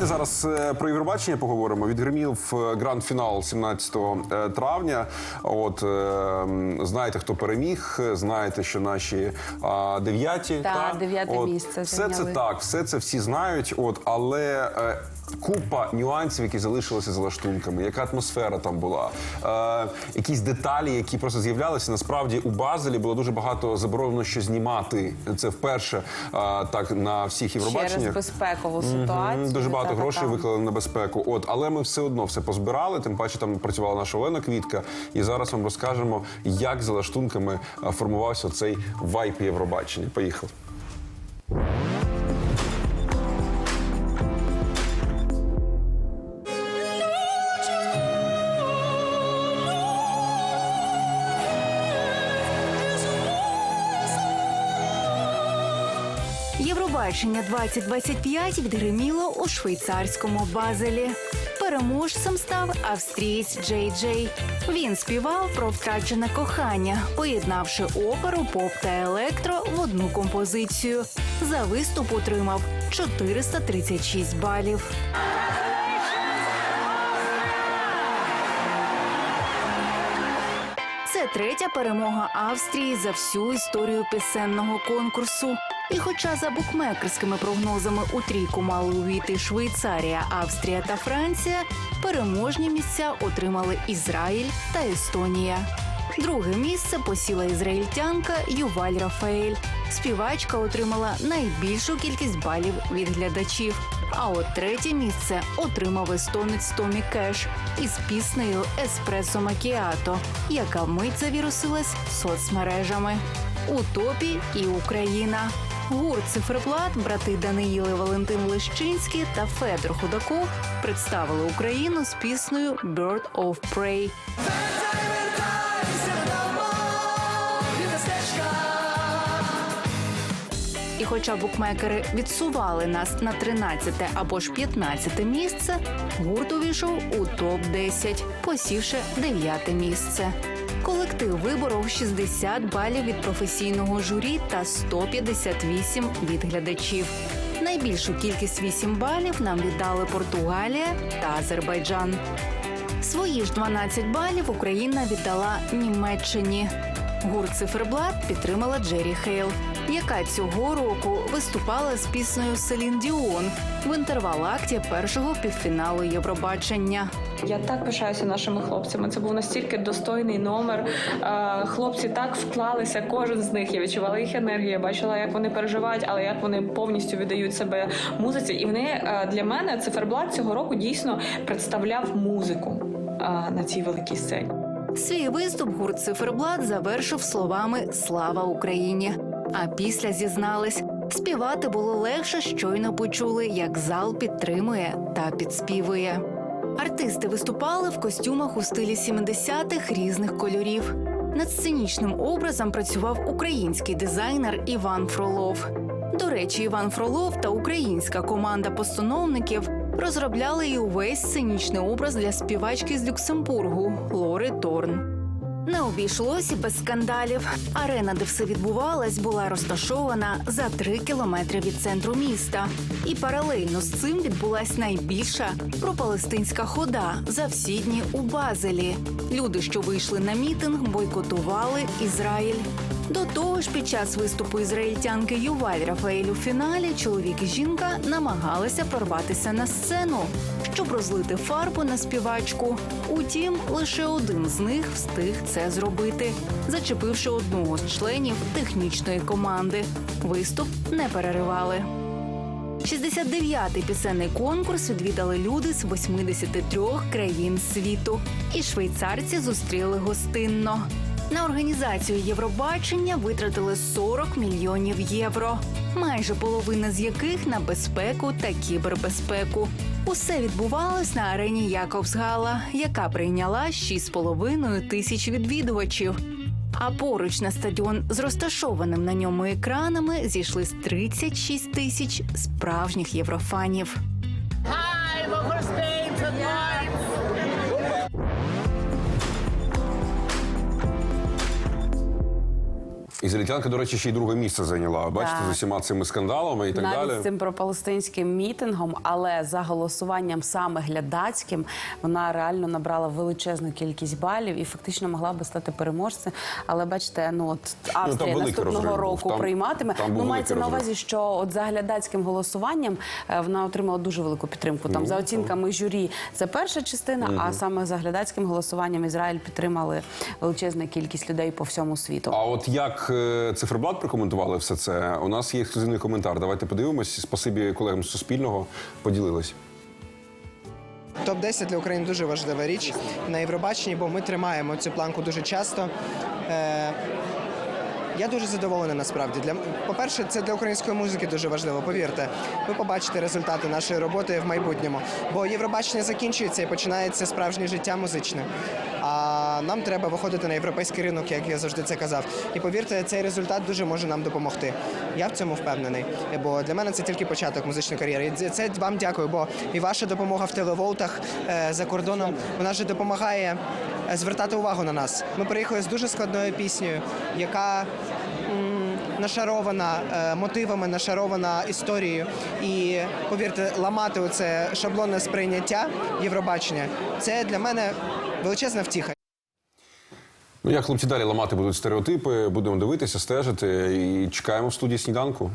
Давайте зараз е, про Євробачення поговоримо. Відгримів е, гранд-фінал 17 е, травня. От знаєте, хто переміг, знаєте, що наші а, дев'яті Так, та? дев'яте місце Все це так, все це всі знають. От але купа нюансів, які залишилися за лаштунками, яка атмосфера там була, е, якісь деталі, які просто з'являлися. Насправді у Базелі було дуже багато заборонено, що знімати. Це вперше е, так на всіх через безпекову ситуацію. Дуже багато Та-та-та. грошей виклали на безпеку. От, але ми все одно все позбирали. Тим паче там працювала наша Олена Квітка. І зараз вам розкажемо, як за лаштунками формувався цей вайп Євробачення. Поїхали. Євробачення 2025 відгриміло у швейцарському Базелі. Переможцем став австрієць Джей Джей. Він співав про втрачене кохання, поєднавши оперу, поп та електро в одну композицію. За виступ отримав 436 балів. Третя перемога Австрії за всю історію пісенного конкурсу. І хоча за букмекерськими прогнозами у трійку мали увійти Швейцарія, Австрія та Франція, переможні місця отримали Ізраїль та Естонія. Друге місце посіла ізраїльтянка Юваль Рафаель. Співачка отримала найбільшу кількість балів від глядачів. А от третє місце отримав естонець Томі Кеш із піснею Еспресо Макіато, яка вмить завірусилась соцмережами. У топі і Україна. Гурт циферблат, брати Даниїли Валентин Лещинський та Федор Худаков представили Україну з піснею Bird of Prey. Хоча букмекери відсували нас на 13 або ж 15 місце, гурт увійшов у топ 10 посівши 9 місце. Колектив виборов 60 балів від професійного журі та 158 від глядачів. Найбільшу кількість 8 балів нам віддали Португалія та Азербайджан. Свої ж 12 балів Україна віддала Німеччині. Гурт циферблат підтримала Джері Хейл, яка цього року виступала з піснею Селін Діон в інтервал акті першого півфіналу Євробачення. Я так пишаюся нашими хлопцями. Це був настільки достойний номер. Хлопці так вклалися, кожен з них. Я відчувала їх енергію, я бачила, як вони переживають, але як вони повністю віддають себе музиці. І вони для мене циферблат цього року дійсно представляв музику на цій великій сцені. Свій виступ гурт циферблат завершив словами Слава Україні. А після зізнались, співати було легше, щойно почули, як зал підтримує та підспівує. Артисти виступали в костюмах у стилі 70-х різних кольорів. Над сценічним образом працював український дизайнер Іван Фролов. До речі, Іван Фролов та українська команда постановників розробляли і увесь сценічний образ для співачки з Люксембургу Лори Торн. Не обійшлося без скандалів. Арена, де все відбувалось, була розташована за три кілометри від центру міста. І паралельно з цим відбулась найбільша пропалестинська хода за всі дні у Базелі. Люди, що вийшли на мітинг, бойкотували Ізраїль. До того ж, під час виступу ізраїльтянки Юваль Рафаель у фіналі чоловік і жінка намагалися прорватися на сцену, щоб розлити фарбу на співачку. Утім, лише один з них встиг це зробити, зачепивши одного з членів технічної команди. Виступ не переривали. 69-й пісенний конкурс відвідали люди з 83 країн світу, і швейцарці зустріли гостинно. На організацію Євробачення витратили 40 мільйонів євро, майже половина з яких на безпеку та кібербезпеку. Усе відбувалось на арені Якобсгала, яка прийняла 6,5 тисяч відвідувачів. А поруч на стадіон з розташованим на ньому екранами зійшли з 36 тисяч справжніх єврофанів. Hi, Ізраїльтянка, до речі, ще й друге місце зайняла. Бачите, Так. з усіма цими скандалами і так Навіть далі. з цим пропалестинським мітингом, але за голосуванням саме глядацьким вона реально набрала величезну кількість балів і фактично могла би стати переможцем. Але бачите, ну от Австрія великий наступного розрив був. року Там- прийматиме. там ну мається на увазі, що от за глядацьким голосуванням е, вона отримала дуже велику підтримку. Там Ну, за оцінками журі це перша частина, а саме за глядацьким голосуванням Ізраїль підтримали величезна кількість людей по всьому світу. А от як циферблат прокоментували все це? У нас є ексклюзивний коментар. Давайте подивимось. Спасибі колегам з Суспільного. Поділились. Топ-10 для України дуже важлива річ на Євробаченні, бо ми тримаємо цю планку дуже часто. Е, я дуже задоволений насправді. Для по-перше, це для української музики дуже важливо. Повірте, ви побачите результати нашої роботи в майбутньому. Бо Євробачення закінчується і починається справжнє життя музичне. А нам треба виходити на європейський ринок, як я завжди це казав. І повірте, цей результат дуже може нам допомогти. Я в цьому впевнений. Бо для мене це тільки початок музичної кар'єри. І це- вам дякую, бо і ваша допомога в телеволтах е, за кордоном вона ж допомагає е, звертати увагу на нас. Ми приїхали з дуже складною піснею, яка нашарована е, мотивами, нашарована історією. І повірте, ламати оце шаблонне сприйняття Євробачення це для мене величезна втіха. Ну як хлопці далі ламати будуть стереотипи, будемо дивитися, стежити і чекаємо в студії сніданку.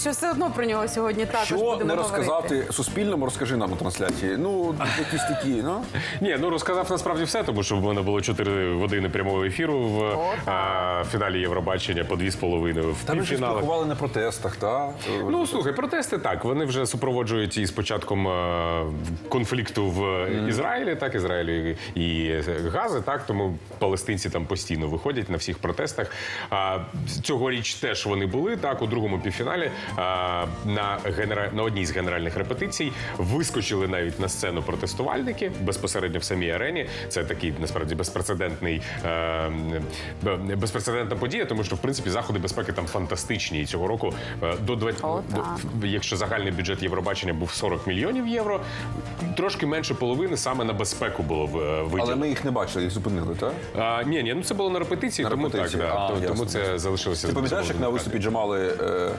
Що все одно про нього сьогодні також Що будемо не говорити. розказати Суспільному, розкажи нам на трансляції. Ну, якісь такі, ну. Ні, ну розказав насправді все, тому що в мене було 4 години прямого ефіру в а, фіналі Євробачення по 2,5 в Та ви ж півфіналах. спілкували на протестах, так? Ну слухай, протести так. Вони вже супроводжують із початком е, конфлікту в Ізраїлі, так Ізраїлю і, і Гази, так тому палестинці там постійно виходять на всіх протестах. А цьогоріч теж вони були так у другому півфіналі. А, на генера... на одній з генеральних репетицій вискочили навіть на сцену протестувальники безпосередньо в самій арені. Це такий насправді безпрецедентний е, безпрецедентна подія, тому що в принципі заходи безпеки там фантастичні. І цього року е, до 20, О, до- якщо загальний бюджет Євробачення був 40 мільйонів євро, трошки менше половини саме на безпеку було в- е, Але ми їх не бачили, їх зупинили, так? А, ні, ні, ну це було на репетиції, На тому репетиції. так, да, А, то- тому ясно. це залишилося. Ти пам'ятаєш, як на виступі Джамали е,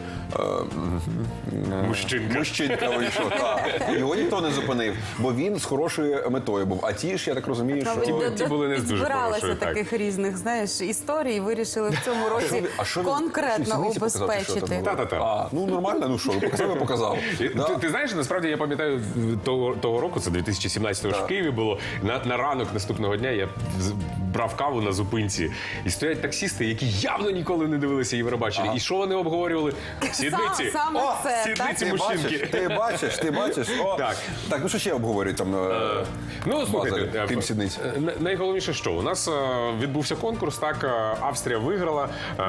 е, Мужчинка. Мужчинка вийшов, так. Його ніхто не зупинив, бо він з хорошою метою був. А ті ж, я так розумію, що... ті були- ті були не з дуже Збиралися хорошою, так. таких різних, знаєш, історій. Вирішили в цьому році А що він- що, конкретно сідниці показати, що там убезпечити. Та-та-та. А, ну нормально, ну що, показав і показав. І, Да. ти, ти знаєш, насправді я пам'ятаю того, того року, це 2017 року Так. в Києві було. На, на ранок наступного дня я з- брав каву на зупинці, і стоять таксісти, які явно ніколи не дивилися Євробачення. І що вони обговорювали? Сідниці. Саме О, це, сідниці Ти мужчинки. бачиш, ти бачиш, ти бачиш. О, Так. так, ну що ще обговорюють там? е, Ну, слухайте, Базарі, е, крім сідниць. е, на- найголовніше, що у нас е, відбувся конкурс. Так, е, Австрія виграла. Е,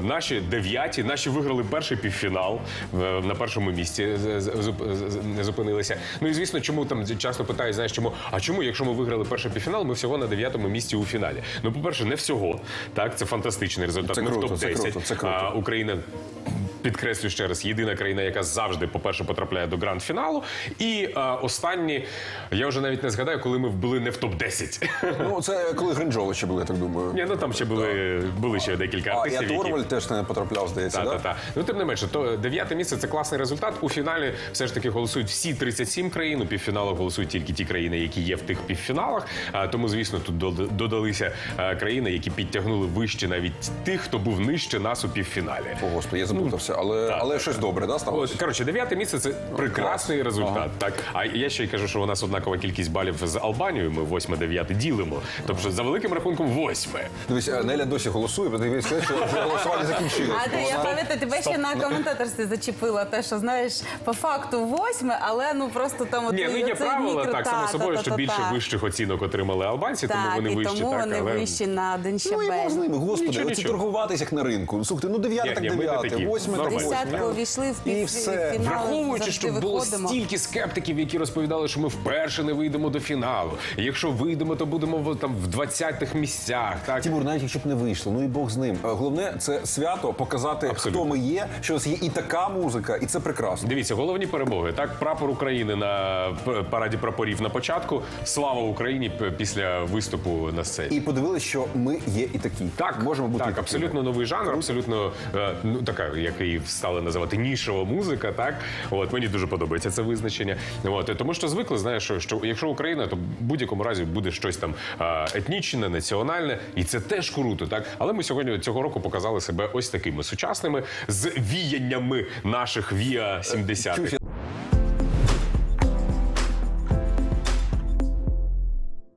Наші дев'яті, наші виграли перший півфінал е, на першому місці. з- з- зуп- з- з- Не зупинилися. Ну і звісно, чому там часто питають, знаєш, чому? А чому, якщо ми виграли перший півфінал, ми всього на дев'ятому місці у фіналі? Ну, по-перше, не всього. Так, це фантастичний результат. Це ми круто, в топ це 10 круто, це круто. А, Україна. Підкреслю ще раз, єдина країна, яка завжди, по-перше, потрапляє до гранд-фіналу. І е, останні, я вже навіть не згадаю, коли ми були не в топ-10. Ну, це коли Гринджоли ще були, я так думаю. Ні, ну там ще були, були ще декілька А, і артистів. які- Торваль теж не потрапляв, здається, та, та, так? та. Ну, тим не менше, то дев'яте місце це класний результат. У фіналі все ж таки голосують всі 37 країн. У півфіналах голосують тільки ті країни, які є в тих півфіналах. А, тому, звісно, тут дод- додалися а, країни, які підтягнули вище навіть тих, хто був нижче нас у півфіналі. О, господи, я запутався, але, так, але так, щось добре, да, сталося? коротше, дев'яте місце це прекрасний клас. результат. Ага. Так, а я ще й кажу, що у нас однакова кількість балів з Албанією. Ми восьме-дев'яте ділимо. Тобто, за великим рахунком, восьме. Дивись, е, Неля досі голосує, подивись, сказати, що голосування закінчилось. А ти, я пам'ятаю, тебе ще на коментаторстві зачепила те, що знаєш, по факту восьме, але ну просто там от Ні, ну є правила, так, само собою, що більше вищих оцінок отримали албанці, тому вони вищі. тому вони вищі на один Ну і ними, господи, оці торгуватися як на ринку. Слухайте, ну дев'яте, так дев'яте, восьме, нормально. десятку увійшли в І все. півфінал. Враховуючи, завжди що було виходимо. стільки скептиків, які розповідали, що ми вперше не вийдемо до фіналу. І якщо вийдемо, то будемо в- там в 20-х місцях. Так Тимур, навіть якщо б не вийшло, ну і Бог з ним. Е, Головне це свято, показати, Абсолютно. хто ми є, що у нас є і така музика, і це прекрасно. Дивіться, головні перемоги. Так, прапор України на п- параді прапорів на початку. Слава Україні п- після виступу на сцені. І подивилися, що ми є і такі. Так, можемо бути і так, такими. абсолютно новий жанр, абсолютно е, ну така, як її стали називати нішова музика. Так, от мені дуже подобається це визначення. От тому, що звикли, знаєш, що, що якщо Україна, то в будь-якому разі буде щось там етнічне, національне, і це теж круто. Так, але ми сьогодні цього року показали себе ось такими сучасними з віяннями наших віа 70 Чуєш,